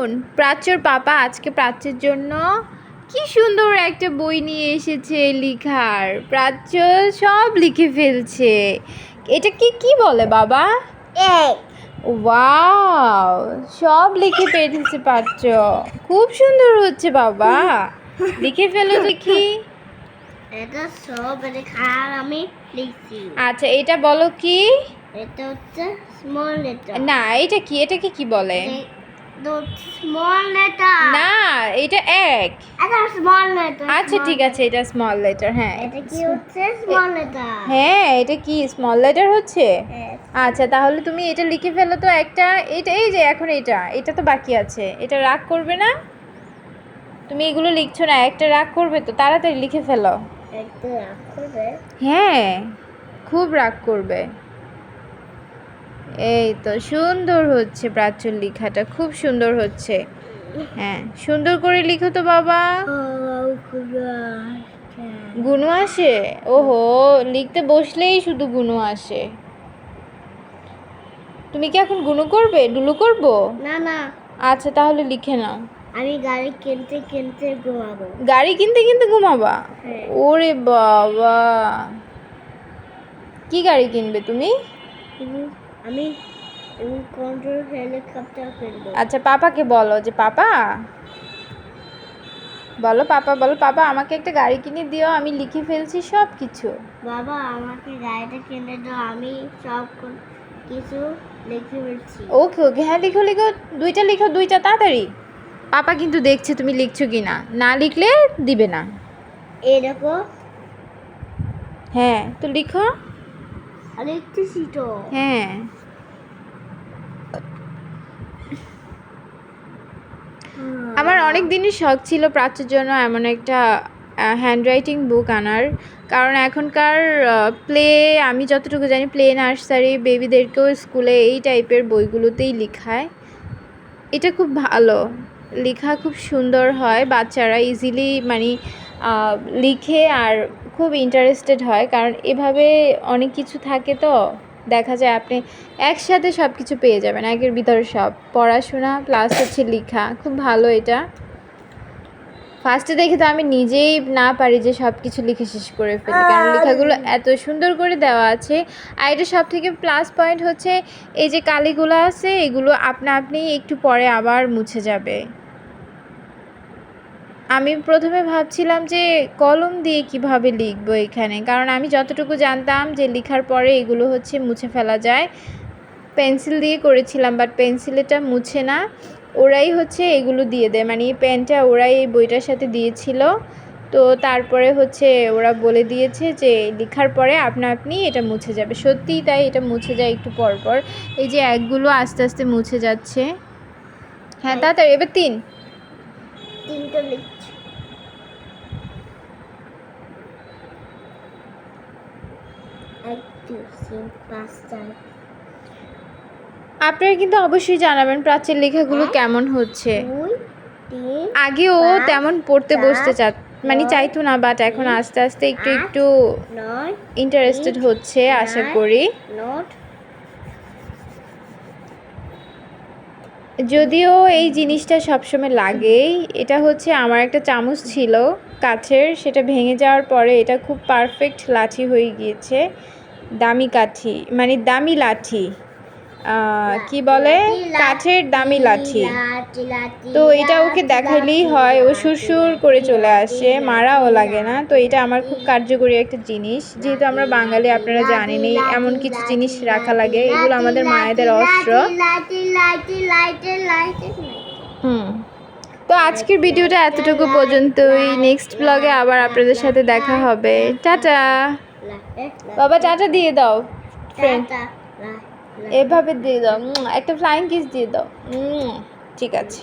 শোন, প্রাচ্যর পাপা আজকে প্রাচ্যের জন্য কি সুন্দর একটা বই নিয়ে এসেছে লিখার। প্রাচ্য সব লিখে ফেলছে। এটা কি কি বলে বাবা? ওয়াও সব লিখে ফেলছে প্রাচ্য। খুব সুন্দর হচ্ছে বাবা। লিখে ফেলো দেখি। এটা সব এটা খার আমি লিখছি। আচ্ছা এটা বলো কি? এটা হচ্ছে স্মল লেটার না এটা কি এটাকে কি বলে? স্মল লেটার না এটা এক। এটা স্মল লেটার আচ্ছা ঠিক আছে এটা স্মল লেটার হ্যাঁ। এটা কি হচ্ছে? স্মল লেটার হ্যাঁ এটা কি স্মল লেটার হচ্ছে? আচ্ছা তাহলে তুমি এটা লিখে ফেলো তো একটা। এটা এই যে এখন এটা এটা তো বাকি আছে। এটা রাগ করবে না? তুমি এগুলো লিখছো না একটা রাগ করবে তো তাড়াতাড়ি লিখে ফেলো। একটা রাখবে হ্যাঁ খুব রাগ করবে। এই তো সুন্দর হচ্ছে প্রাচ্যর লেখাটা খুব সুন্দর হচ্ছে। হ্যাঁ সুন্দর করে লিখো তো বাবা। গুনু আসে? ওহো লিখতে বসলেই শুধু গুনু আসে। তুমি কি এখন গুনু করবে? ডুলু করব? না না। আচ্ছা তাহলে লিখে নাও। আমি গাড়ি কিনতে কিনতে ঘুমাবো। গাড়ি কিনতে কিনতে ঘুমাবা? হ্যাঁ। ওরে বাবা। কি গাড়ি কিনবে তুমি? আমি কন্ট্রোল হেলিকপ্টার কিনবো আচ্ছা পাপাকে বলো যে পাপা? বলো পাপা বলো পাপা আমাকে একটা গাড়ি কিনে দিও আমি লিখে ফেলছি সব কিছু বাবা আমাকে গাড়িটা কিনে দাও আমি সব কিছু লিখে ফেলছি। ওকে ওকে হ্যাঁ লিখো লিখো দুইটা লিখো দুইটা তাড়াতাড়ি। পাপা কিন্তু দেখছে তুমি লিখছো কি না না লিখলে দিবে না। এই দেখো। হ্যাঁ তো লিখো। তো হ্যাঁ। আমার অনেক দিনই শখ ছিল প্রাচ্যের জন্য এমন একটা হ্যান্ডরাইটিং বুক আনার। কারণ এখনকার প্লে আমি যতটুকু জানি প্লে নার্সারি বেবিদেরকেও স্কুলে এই টাইপের বইগুলোতেই লিখায়। এটা খুব ভালো। লেখা খুব সুন্দর হয়। বাচ্চারা ইজিলি মানে লিখে আর খুব ইন্টারেস্টেড হয় কারণ এভাবে অনেক কিছু থাকে তো দেখা যায় আপনি একসাথে সব কিছু পেয়ে যাবেন একের ভিতরে সব। পড়াশোনা প্লাস হচ্ছে লেখা খুব ভালো এটা। ফার্স্টে দেখে তো আমি নিজেই না পারি যে সব কিছু লিখে শেষ করে ফেলি কারণ লেখাগুলো এত সুন্দর করে দেওয়া আছে। আর এটা সব থেকে প্লাস পয়েন্ট হচ্ছে এই যে কালিগুলো আছে এগুলো আপনা আপনি একটু পরে আবার মুছে যাবে। আমি প্রথমে ভাবছিলাম যে কলম দিয়ে কীভাবে লিখব এখানে। কারণ আমি যতটুকু জানতাম যে লেখার পরে এগুলো হচ্ছে মুছে ফেলা যায়। পেন্সিল দিয়ে করেছিলাম বাট পেন্সিল এটা মুছে না। ওরাই হচ্ছে এগুলো দিয়ে দেয়। মানে এই পেনটা ওরাই এই বইটার সাথে দিয়েছিল। তো তারপরে হচ্ছে ওরা বলে দিয়েছে যে লেখার পরে আপনা আপনি এটা মুছে যাবে। সত্যিই তাই এটা মুছে যায় একটু পর পর এই যে একগুলো আস্তে আস্তে মুছে যাচ্ছে। হ্যাঁ তাড়াতাড়ি এবার তিন। তিনটা লিখছি আপনারা কিন্তু অবশ্যই জানাবেন প্রাচ্যের লেখাগুলো কেমন হচ্ছে। আগে ও তেমন পড়তে বসতে চা মানে চাইতো না বাট এখন আস্তে আস্তে একটু একটু ইন্টারেস্টেড হচ্ছে আশা করি। যদিও এই জিনিসটা সবসময় লাগেই, এটা হচ্ছে আমার একটা চামচ ছিল কাঠের, সেটা ভেঙে যাওয়ার পরে এটা খুব পারফেক্ট লাঠি হয়ে গিয়েছে, দামি কাঠি মানে দামি লাঠি। কি বলে? কাঠের দামি লাঠি। তো এটা ওকে দেখালেই হয়, ও সুরসুর করে চলে আসে, মারাও লাগে না। তো এটা আমার খুব কার্যকরী একটা জিনিস। যেহেতু আমরা বাঙালি, আপনারা জানেনই, এমন কিছু জিনিস রাখা লাগে। এগুলো আমাদের মায়েদের অস্ত্র। হুম। তো আজকের ভিডিওটা এতটুকু পর্যন্তই। নেক্সট ব্লগে আবার আপনাদের সাথে দেখা হবে। টাটা। বাবা, টাটা দিয়ে দাও। ফ্রেন্ড এভাবে দিয়ে দাও একটা ফ্লাইং কিস দিয়ে দাও ঠিক আছে।